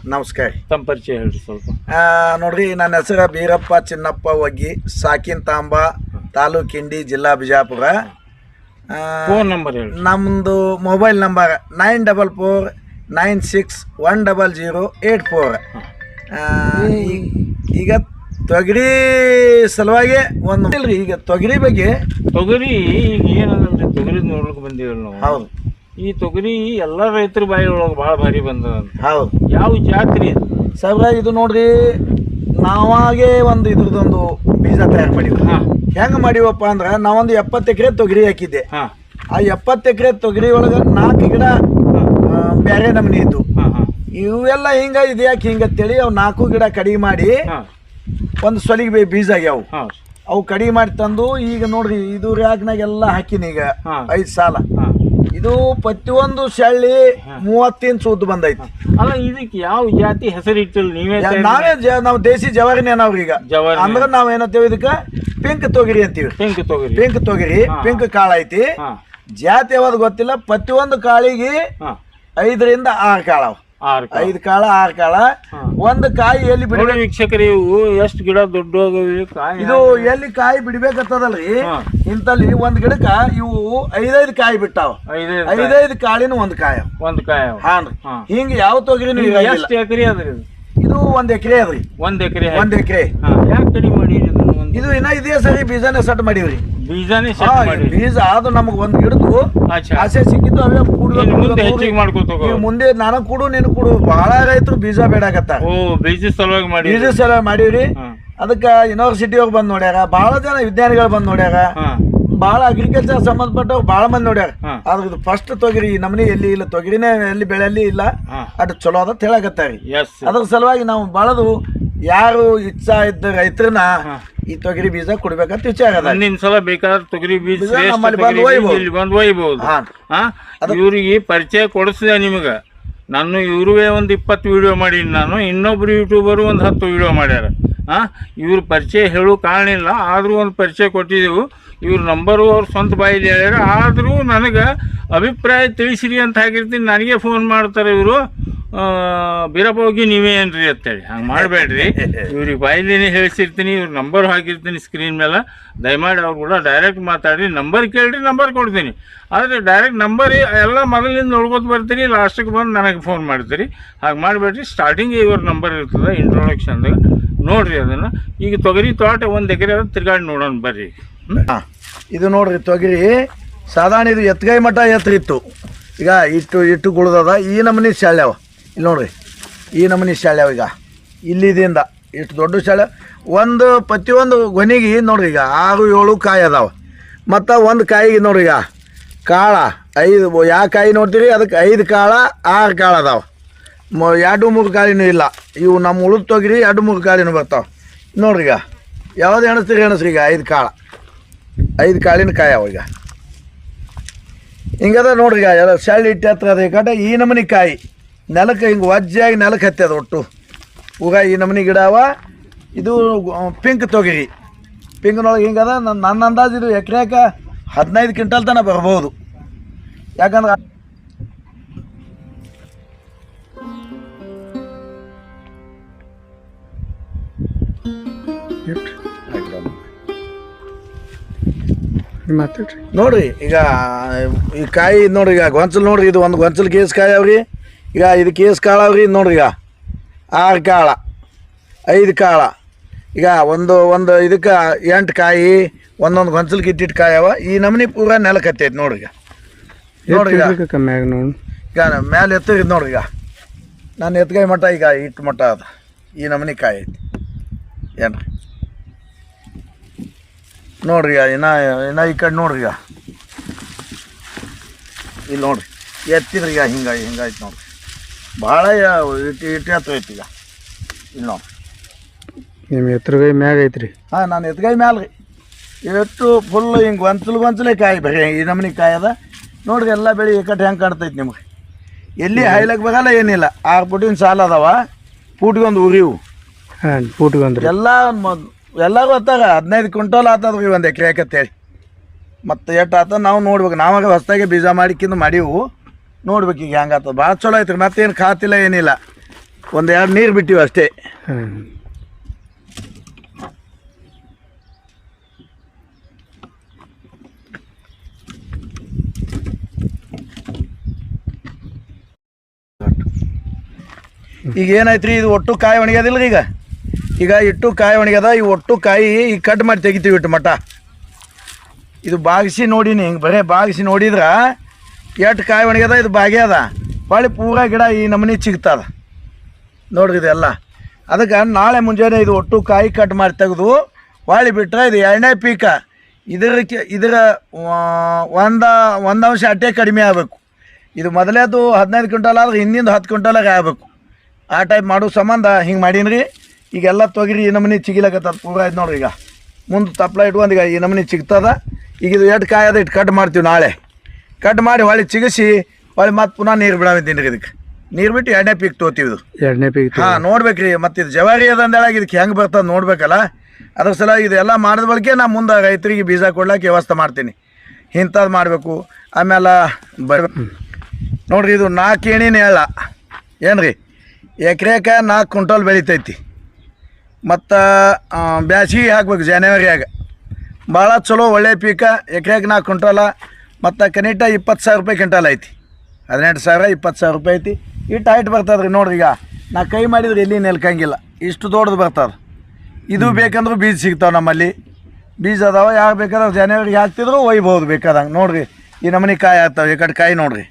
ನಮಸ್ಕಾರ. ತಮ್ಮ ಪರಿಚಯ ಹೇಳ್ರಿ ಸ್ವಲ್ಪ. ಆ, ನೋಡ್ರಿ ನನ್ನ ಹೆಸರು ಬೀರಪ್ಪ ಚಿನ್ನಪ್ಪ ಒಗ್ಗಿ ಸಾಕಿನ್ ತಾಂಬ ತಾಲೂಕಿಂಡಿ ಜಿಲ್ಲಾ ಬಿಜಾಪುರ. ಆ, ಫೋನ್ ನಂಬರ್ ಹೇಳಿ ನಮ್ಮದು mobile number nine double four nine six one double zero eight four ಈಗ ತೊಗರಿ ಸಲುವಾಗಿ ಒಂದು ಇಲ್ರಿ ಈಗ ತೊಗರಿ ಬಗ್ಗೆ ತೊಗರಿ ಈಗ ಏನಂದ್ರೆ ತೊಗರಿ ನೋಡ್ಲಿಕ್ಕೆ ಬಂದೀವಲ್ಲ ನಾವು. ಹೌದು. ಈ ತೊಗರಿ ಎಲ್ಲ ರೈತರ ಬಾಯಿ ಒಳಗೆ ಭಾಳ ಭಾರಿ ಬಂದದ ಹೌದು. ಯಾವ ಜಾತ್ರೆ ಸರ್ ಸಾಹೇಬ್ರ ಇದು ನೋಡ್ರಿ ನಾವಾಗೆ ಒಂದು ಇದ್ರದೊಂದು ಬೀಜ ತಯಾರು ಮಾಡಿವಿ ಹೆಂಗೆ ಹೆಂಗ್ ಮಾಡಿವಪ್ಪ ಅಂದ್ರೆ ನಾವೊಂದು ಎಪ್ಪತ್ತು ಎಕರೆ ತೊಗರಿ ಹಾಕಿದ್ದೆ. ಹಾ. ಆ ಎಪ್ಪತ್ತು ಎಕರೆ ತೊಗರಿ ಒಳಗೆ ನಾಲ್ಕು ಗಿಡ ಆ, ಬೇರೆ ನಮೂನಿ ಇದ್ದು ಹಾ ಹಾ. ಇವೆಲ್ಲ ಹಿಂಗ ಇದು ಯಾಕೆ ಹಿಂಗತ್ತೇಳಿ ಅವು ನಾಲ್ಕು ಗಿಡ ಕಡಿಮೆ ಮಾಡಿ ಹಾ. ಒಂದು ಸೊಲಿಗೆ ಬೇ- ಬೀಜ ಆಗ್ಯಾವು. ಹಾ. ಅವು ಕಡಿಮೆ ಮಾಡಿ ತಂದು ಈಗ ನೋಡ್ರಿ ಇದು ರ್ಯಾಕ್ನಾಗ ಎಲ್ಲ ಹಾಕಿನಿ ಈಗ ಹಾ. ಐದು ಸಾಲ. ಹಾ. ಇದು ಪ್ರತಿಯೊಂದು ಶಳ್ಳಿ ಮೂವತ್ತು ಇಂಚ್ ಉದ್ದ ಬಂದೈತಿ. ಅಲ್ಲ ಇದಕ್ಕೆ ಯಾವ ಜಾತಿ ಹೆಸರು ಇಟ್ಟಿಲ್ಲ ನೀವೇ ನಾವೇ ಜ- ನಾವು ದೇಸಿ ಜವಾರಿನೇ ನಾವ್ರಿ ಈಗ. ಜವಾರಿ ಅಂದ್ರೆ ನಾವ್ ಏನಂತೀವಿ ಇದಕ್ಕ? ಪಿಂಕ್ ತೊಗರಿ ಅಂತೀವಿ. ಪಿಂಕ್ ತೊಗರಿ. ಪಿಂಕ್ ತೊಗರಿ ಹಾ. ಪಿಂಕ್ ಕಾಳ ಐತಿ. ಹಾ. ಜಾತಿ ಯಾವ್ದು ಗೊತ್ತಿಲ್ಲ ಪ್ರತಿಯೊಂದು ಕಾಳಿಗೆ ಹಾ. ಐದರಿಂದ ಆರು ಕಾಳವ. ಐದು ಕಾಳ ಆರು ಕಾಳ. ಒಂದು ಕಾಯಿ ಎಲ್ಲಿ ನೋಡಿ ವೀಕ್ಷಕರಿ ಇವು ಎಷ್ಟು ಗಿಡ ದೊಡ್ಡ ಕಾಯಿ ಇದು ಎಲ್ಲಿ ಕಾಯಿ ಬಿಡ್ಬೇಕತ್ತದಲ್ರಿ ಇಂತಲ್ಲಿ ಒಂದ್ ಗಿಡಕ್ಕ ಇವು ಐದೈದು ಕಾಯಿ ಬಿಟ್ಟಾವ. ಐದೈದು ಕಾಳಿನ ಒಂದ್ ಕಾಯ ಒಂದ್ ಕಾಯ. ಹಾನ್ರಿ. ಹಿಂಗ ಯಾವ ತೊಗರಿನೂ ಇರಂಗಿಲ್ಲ ಎಷ್ಟು ಎಕರೆ ಅದ್ರಿ ಇದು? ಒಂದ್ ಎಕರೆ ಅದ್ರಿ. ಒಂದ್ ಎಕರೆ ಒಂದ್ ಎಕರೆ. ಯಾಕೆ ಕಡಿಮೆ ಮಾಡಿರಿ ಇದು ಇನ್ನ ಇದೇ ಸರಿ ಬೀಜನೇ ಸೆಟ್ ಮಾಡಿವ್ರಿ. ಬೀಜಾನೇ ಬೀಜ ಅದು ನಮಗ್ ಒಂದ್ ಗಿಡದ್ದು ಆಸೆ ಸಿಕ್ಕಿದ್ದು ಅವೇ ಮುಂದೆ ನಾನು ಹೆಚ್ಚಿಗೆ ಮಾಡ್ಕೋತ ಈಗ ಮುಂದೆ ನನಗ್ ಕೊಡು ನೀನು ಕೊಡು. ಬಹಳ ರೈತರು ಬೀಜ ಬೇಡಾಕತ್ತ ಓ ಬೀಜ ಸಲುವಾಗಿ ಮಾಡಿ ಬೀಜ ಸಲ ಮಾಡಿವ್ರಿ ಹಾ. ಅದಕ್ಕ ಯೂನಿವರ್ಸಿಟಿ ಹೋಗಿ ಬಂದ್ ನೋಡ್ಯಾರ ಬಹಳ ಜನ ವಿಜ್ಞಾನಿಗಳು ಬಂದ್ ನೋಡ್ಯಾರ ಹಾ. ಬಹಳ ಅಗ್ರಿಕಲ್ಚರ್ ಸಂಬಂಧಪಟ್ಟ ಬಹಳ ಮಂದಿ ನೋಡ್ಯಾರ. ಹಾ. ಆದ್ರೆ ಫಸ್ಟ್ ತೊಗರಿ ಈ ನಮ್ನಿ ಎಲ್ಲಿ ಇಲ್ಲ ತೊಗರಿನೇ ಎಲ್ಲಿ ಬೆಳೆಯಲ್ಲಿ ಇಲ್ಲ. ಹಾ. ಅಟ್ ಚಲೋ ಅದ ಹೇಳಕತ್ತಾರಿ. ಎಸ್ ಅದ್ರ ಸಲುವಾಗಿ ನಾವು ಬಳದು ಯಾರು ಇಚ್ಛಾ ಇದ್ದ ರೈತರನ್ನ. ಈ ತೊಗರಿ ಬೀಜ ಕೊಡ್ಬೇಕಂತ ವಿಚಾರ ಅದ ಮುಂದಿನ ಸಲ ಬೇಕಾದ್ರೆ ತೊಗರಿ ಬೀಜ ಬಂದ್ ಶ್ರೇಷ್ಠ ನಮ್ಮಲ್ಲಿ ತೊಗರಿ ಬೀಜ ಒಯ್ಬೋದು. ಇಲ್ಲಿ ಬಂದು ಒಯ್ಬಹುದು ಹಾ. ಹಾ? ಇವ್ರಿಗೆ ಪರಿಚಯ ಕೊಡಿಸಿದೆ ನಿಮಗೆ. ನಾನು ಇವ್ರಿಗೆ ಒಂದು ಇಪ್ಪತ್ತು ವಿಡಿಯೋ ಮಾಡೀನಿ ನಾನು. ಇನ್ನೊಬ್ರು ಯೂಟ್ಯೂಬರು ಒಂದು ಹತ್ತು ವಿಡಿಯೋ ಮಾಡ್ಯಾರ. ಹಾಂ? ಇವ್ರ ಪರಿಚಯ ಹೇಳೋ ಕಾರಣ ಇಲ್ಲ. ಆದರೂ ಒಂದು ಪರಿಚಯ ಕೊಟ್ಟಿದ್ದೆವು ಇವ್ರ ನಂಬರು ಅವ್ರ ಸ್ವಂತ ಬಾಯಲ್ಲಿ ಹೇಳ್ಯಾರ. ಆದರೂ ನನಗೆ ಅಭಿಪ್ರಾಯ ತಿಳಿಸಿರಿ ಅಂತ ಹಾಕಿರ್ತೀನಿ ನನಗೆ ಫೋನ್ ಮಾಡ್ತಾರೆ ಇವರು. ಬೀರಪ್ಪ ಹೋಗಿ ನೀವೇ ಏನ್ರಿ ಅಂತೇಳಿ. ಹಂಗೆ ಮಾಡಬೇಡ್ರಿ. ಇವ್ರಿಗೆ ಬಾಯಿಲೇನೆ ಹೇಳಿಸಿರ್ತೀನಿ ಇವ್ರ ನಂಬರ್ ಹಾಕಿರ್ತೀನಿ ಸ್ಕ್ರೀನ್ ಮೇಲೆ. ದಯಮಾಡಿ ಅವ್ರು ಕೂಡ ಡೈರೆಕ್ಟ್ ಮಾತಾಡ್ರಿ. ನಂಬರ್ ಕೇಳ್ರಿ ನಂಬರ್ ಕೊಡ್ತೀನಿ. ಆದರೆ ಡೈರೆಕ್ಟ್ ನಂಬರ್ ಎಲ್ಲ ಮೊದಲಿಂದ ನೋಡ್ಕೊತ ಬರ್ತೀರಿ ಲಾಸ್ಟಿಗೆ ಬಂದು ನನಗೆ ಫೋನ್ ಮಾಡ್ತೀರಿ. ಹಾಗೆ ಮಾಡಬೇಡ್ರಿ. ಸ್ಟಾರ್ಟಿಂಗ್ ಇವ್ರ ನಂಬರ್ ಇರ್ತದೆ ಇಂಟ್ರೊಡಕ್ಷನ್ದಾಗ ನೋಡ್ರಿ ಅದನ್ನು. ಈಗ ತೊಗರಿ ತೋಟ ಒಂದು ಎಕರೆ ಅದ ತಿರ್ಗಾಡಿ ನೋಡೋಣ ಬರ್ರಿ? ಇದು ನೋಡ್ರಿ ತೊಗರಿ. ಸಾಧಾರಣ ಇದು ಎತ್ಗೈ ಮಠ ಎತ್ತರಿತ್ತು ಈಗ ಇಟ್ಟು ಇಟ್ಟು ಗುಳ್ದದ. ಈ ನಮೂನಿ ಶಾಳ್ಯಾವ ಇಲ್ಲಿ ನೋಡ್ರಿ, ಈ ನಮೂನಿ ಶಾಲೆ ಈಗ. ಇಲ್ಲಿದಿಂದ ಇಷ್ಟು ದೊಡ್ಡ ಶಾಲೆ, ಒಂದು ಪ್ರತಿಯೊಂದು ಗೊನೆಗೆ ನೋಡ್ರಿ ಈಗ ಆರು ಏಳು ಕಾಯಿ ಅದಾವ. ಮತ್ತು ಒಂದು ಕಾಯಿಗೆ ನೋಡ್ರಿ ಈಗ ಕಾಳ ಐದು ಯಾವ ಕಾಯಿ ನೋಡ್ತೀರಿ? ಅದಕ್ಕೆ ಐದು ಕಾಳ, ಆರು ಕಾಳು ಅದಾವ. ಮ, ಎರಡು ಮೂರು ಕಾಳಿನೂ ಇಲ್ಲ. ಇವು ನಮ್ಮ ಉಳಿದು ತೊಗಿರಿ, ಎರಡು ಮೂರು ಕಾಳಿನೂ ಬರ್ತಾವೆ. ನೋಡ್ರಿ ಈಗ, ಯಾವ್ದು ಎಣಸ್ತೀರಿ ಎಣಸ್ರಿ ಈಗ ಐದು ಕಾಳ. ಐದು ಕಾಳಿನ ಕಾಯಿ ಅವ ಈಗ. ಹಿಂಗದ ನೋಡ್ರಿ ಈಗ, ಎಲ್ಲ ಸಳ್ಳಿ ಇಟ್ಟು ಹತ್ರ ಅದೇ ಕಡೆ ಈ ನಮೂನಿ ಕಾಯಿ. ನೆಲಕ್ಕೆ ಹಿಂಗೆ ವಜ್ಜಾಗಿ ನೆಲಕ್ಕೆ ಹತ್ತದ ಒಟ್ಟು. ಈಗ ಈ ನಮನಿ ಗಿಡ ಅವ ಇದು ಪಿಂಕ್ ತೊಗರಿ. ಪಿಂಕ್ನೊಳಗೆ ಹಿಂಗದ ನನ್ನ ನನ್ನ ಅಂದಾಜು ಇದು ಎಕರೆಕ ಹದಿನೈದು ಕ್ವಿಂಟಲ್ ತನಕ ಬರ್ಬೋದು. ಯಾಕಂದ್ರೆ ನೋಡ್ರಿ ಈಗ ಈ ಕಾಯಿ ನೋಡ್ರಿ ಈಗ ಗೊಂಚಲು ನೋಡ್ರಿ ಇದು ಒಂದು ಗೊಂಚಲು ಕೇಸ್ ಕಾಯಿ ಅವ್ರಿ. ಈಗ ಇದು ಕೇಸ್ ಕಾಳು ಅವ್ರಿ? ನೋಡ್ರಿ ಈಗ. ಆರು ಕಾಳ. ಐದು ಕಾಳ. ಈಗ ಒಂದು ಒಂದು ಇದಕ್ಕೆ ಎಂಟು ಕಾಯಿ ಒಂದೊಂದು ಗೊಂಚಲ್ಗೆ ಇಟ್ಟಿಟ್ಟು ಕಾಯಿ ಅವ. ಈ ನಮೂನಿ ಪೂರ ನೆಲಕ್ಕೆ ಹತ್ತೈತಿ ನೋಡ್ರಿ ಈಗ. ನೋಡ್ರಿ ಈಗ. ಎಷ್ಟು ಕಮ್ಮಿ ಆಗ ನೋಡಿ. ಈಗ ಮ್ಯಾಲೆ ಎತ್ತಿರಿದ್ ನೋಡ್ರಿ ಈಗ. ನಾನು ಎತ್ಗೈ ಮಟ್ಟ ಈಗ ಇಟ್ಟು ಮಟ್ಟ ಅದು. ಈ ನಮೂನಿ ಕಾಯಿ ಐತಿ. ಏನ್ರಿ? ನೋಡ್ರಿ ಇನ್ನ ಈ ಕಡೆ ನೋಡ್ರಿ ಈಗ. ಇಲ್ಲಿ ನೋಡ್ರಿ. ಎತ್ತಿದ್ರಿ ಈಗ ಹಿಂಗಾಗಿ ಹಿಂಗಾಯ್ತು ನೋಡ್ರಿ. ಭಾಳ ಇಟ್ಟು ಇಟ್ಟು ಐತಿ ಈಗ. ಇಲ್ಲ ನಿಮ್ಮ ಎತ್ತರಗೈ ಮ್ಯಾಗ ಐತ್ರಿ. ಹಾಂ ನಾನು ಎತ್ತಗೈ ಮ್ಯಾಲ ರೀ ಎಷ್ಟು ಫುಲ್ ಹಿಂಗೆ ಗೊಂಚಲು ಗೊಂಚಲೇ ಕಾಯಿ ಬರೀ ಈ ನಮೂನಿ ಕಾಯಿ ಅದ. ನೋಡ್ರಿ ಎಲ್ಲ ಬೆಳೆ ಏಕಟ್ಟು ಹೆಂಗೆ ಕಾಣ್ತೈತಿ ನಿಮ್ಗೆ. ಎಲ್ಲಿ ಹೈಲಕ್ಕೆ ಬರಲ್ಲ ಏನಿಲ್ಲ. ಆರು ಪುಟಿನ ಸಾಲ ಅದಾವ ಪೂಟ್ಗೊಂದು ಉರಿವು ಹಾಂ ಪೂಟ್ಗೊಂದು ಎಲ್ಲ ಎಲ್ಲರೂ ಹತ್ತಾಗ ಹದಿನೈದು ಕ್ವಿಂಟಲ್ ಆತದ್ರಿ ಒಂದು ಎಕರೆ ಅಂತೇಳಿ. ಮತ್ತು ಎಷ್ಟು ಆತ ನಾವು ನೋಡ್ಬೇಕು. ನಾವಾಗ ಹೊಸ್ದಾಗೆ ಬೀಜ ಮಾಡಿಕ್ಕಿಂದು ಮಾಡೀವು. ನೋಡ್ಬೇಕು ಈಗ ಹ್ಯಾಂಗ ಆತದ ಭಾಳ ಚಲೋ ಐತ್ರಿ ಮತ್ತೇನು ಖಾತಿಲ್ಲ ಏನಿಲ್ಲ. ಒಂದು ಎರಡು ನೀರು ಬಿಟ್ಟಿವಿ ಅಷ್ಟೇ. ಈಗ ಏನಾಯ್ತ್ರಿ ಇದು ಒಟ್ಟು ಕಾಯಿ ಒಣಗ್ಯದಿಲ್ಲ ಈಗ? ಈಗ ಇಟ್ಟು ಕಾಯಿ ಒಣಗ್ಯದ ಈ ಒಟ್ಟು ಕಾಯಿ ಈಗ ಕಟ್ ಮಾಡಿ ತೆಗಿತೀವಿ ಇಟ್ಟು ಮಟ್ಟ ಇದು ಬಾಗಿಸಿ ನೋಡೀನಿ ಹಿಂಗೆ ಬರೇ ಬಾಗಿಸಿ ನೋಡಿದ್ರ ಎಷ್ಟು ಕಾಯಿ ಒಣಗ್ಯದ, ಇದು ಬಾಗಿ ಅದ. ಹೊಳ್ಳಿ ಪೂರ ಗಿಡ ಈ ನಮೂನಿ ಸಿಗ್ತದ ನೋಡ್ರಿ ಇದೆಲ್ಲ. ಅದಕ್ಕೆ ನಾಳೆ ಮುಂಜಾನೆ ಇದು ಒಟ್ಟು ಕಾಯಿ ಕಟ್ ಮಾಡಿ ತೆಗೆದು ಹೊಳ್ಳಿ ಬಿಟ್ಟರೆ ಇದು ಎರಡನೇ ಪೀಕ. ಇದಕ್ಕೆ ಇದರ ಒಂದ, ಒಂದು ಅಂಶ ಅಟ್ಟೆ ಕಡಿಮೆ ಆಗಬೇಕು. ಇದು ಮೊದಲೇದು ಹದಿನೈದು ಕ್ವಿಂಟಲ್ ಆದ್ರೆ ಹಿಂದಿಂದ ಹತ್ತು ಕ್ವಿಂಟಲಾಗ ಆಗಬೇಕು. ಆ ಟೈಪ್ ಮಾಡೋ ಸಂಬಂಧ ಹಿಂಗೆ ಮಾಡೀನಿ ಈಗೆಲ್ಲ ತೊಗಿರಿ, ಈ ನಮೂನಿ ಚಿಗಿಲಕತ್ತದ ಪೂರ ಇದು ನೋಡ್ರಿ ಈಗ. ಮುಂದೆ ತಪ್ಪಲ ಇಟ್ಕೊಂಡು ಈಗ ಈ ನಮೂನಿ ಚಿಗ್ತದ. ಈಗ ಇದು ಎಟ್ ಕಾಯಿ ಅದ ಇಟ್ಟು ಕಟ್ ಮಾಡ್ತೀವಿ ನಾಳೆ. ಕಟ್ ಮಾಡಿ ಹೊಳ್ಳಿ ಚಿಗಿಸಿ ಹೊಳ್ಳಿ ಮತ್ತೆ ಪುನಃ ನೀರು ಬಿಡಾವಿದ್ದೀನಿ ರೀ ಇದಕ್ಕೆ. ನೀರು ಬಿಟ್ಟು ಎರಡನೇ ಪೀಕ್ ತೋತೀವಿ ಇದು. ಎರಡನೇ ಪೀಕ್ ಹಾಂ ನೋಡ್ಬೇಕ್ರಿ ಮತ್ತು ಇದು ಜವಾರಿ ಅದಂದೇಳಾಗ ಇದಕ್ಕೆ ಹೆಂಗೆ ಬರ್ತದೆ ನೋಡ್ಬೇಕಲ್ಲ. ಅದ್ರ ಸಲ ಇದೆಲ್ಲ ಮಾಡಿದ ಬಳಿಕೆ ನಾ ಮುಂದೆ ರೈತರಿಗೆ ಬೀಜ ಕೊಡ್ಲಾಕ ವ್ಯವಸ್ಥೆ ಮಾಡ್ತೀನಿ. ಇಂಥದ್ದು ಮಾಡಬೇಕು. ಆಮೇಲೆ ಬರ್ಬೇಕು ನೋಡ್ರಿ ಇದು ನಾಲ್ಕು ಏಣಿನ ಹೇಳ ಏನು ರೀ ಎಕರೆಕ ನಾಲ್ಕು ಕ್ವಿಂಟಲ್ ಬೆಳಿತೈತಿ. ಮತ್ತು ಬ್ಯಾಸಿಗೆ ಹಾಕ್ಬೇಕು ಜನವರಿಯಾಗ ಭಾಳ ಚಲೋ ಒಳ್ಳೆ ಪೀಕ ಎಕರೆಗೆ ನಾಲ್ಕು ಕ್ವಿಂಟಲ. ಮತ್ತು ಕನಿಟ ಇಪ್ಪತ್ತು ಸಾವಿರ ರೂಪಾಯಿ ಕ್ವಿಂಟಲ್ ಐತಿ. ಹದಿನೆಂಟು ಸಾವಿರ ಇಪ್ಪತ್ತು ಸಾವಿರ ರೂಪಾಯಿ ಐತಿ. ಈ ಹೈಟ್ ಬರ್ತದ್ರಿ ರೀ ನೋಡ್ರಿ ಈಗ. ನಾ ಕೈ ಮಾಡಿದ್ರೆ ಎಲ್ಲಿ ನೆಲ್ಕಂಗಿಲ್ಲ. ಇಷ್ಟು ದೊಡ್ಡದು ಬರ್ತದೆ. ಇದು ಬೇಕಂದ್ರೆ ಬೀಜ ಸಿಗ್ತಾವೆ ನಮ್ಮಲ್ಲಿ. ಬೀಜ ಅದಾವೆ ಯಾವ ಬೇಕಾದ್ರೆ ಜನವರಿಗೆ ಹಾಕ್ತಿದ್ರು ಒಯ್ಬೋದು ಬೇಕಾದಂಗೆ. ನೋಡ್ರಿ ಈ ನಮೂನಿ ಕಾಯಿ ಆಗ್ತಾವೆ ಈ ಕಡೆ ಕಾಯಿ ನೋಡ್ರಿ.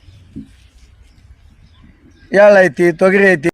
ಎಳ್ಳು ಐತಿ ತೊಗರಿ ಐತಿ.